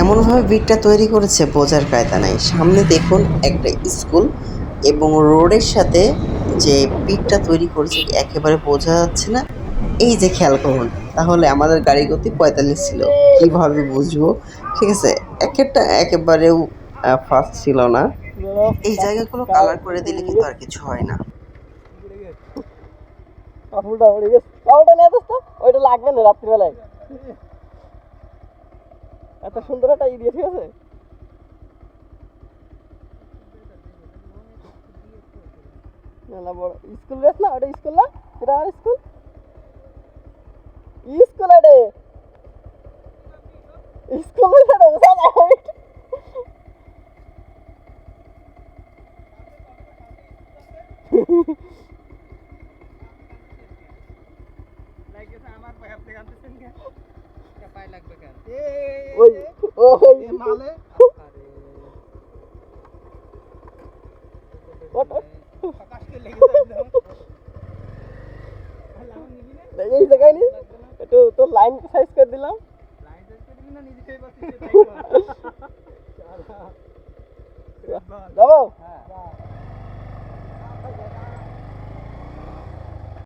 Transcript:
এমনভাবে বিটটা তৈরি করেছে বোঝার কায়দা নাই। সামনে দেখুন একটা স্কুল এবং রোডের সাথে যে বিটটা তৈরি করেছে একেবারে বোঝা যাচ্ছে না। এই যে খেয়াল করুন, তাহলে আমাদের গাড়ি গতি পঁয়তাল্লিশ ছিল। কীভাবে বুঝব? ঠিক আছে, একেরটা একেবারেও ফাস্ট ছিল না। এই জায়গাগুলো কালার করে দিলে কিন্তু আর কিছু হয় না। ওইটা লাগবে না রাত্রিবেলায়। এত সুন্দর একটা ইডিয়ে ঠিক আছে? না বড় স্কুল ড্রেস না, ওটা স্কুল না? এটা আমার স্কুল? স্কুল এটা? স্কুল বুঝা যায় ওই ওই ওট, ওট। এই জায়গায় নি একটু তোর লাইন সাইজ করে দিলাম যাব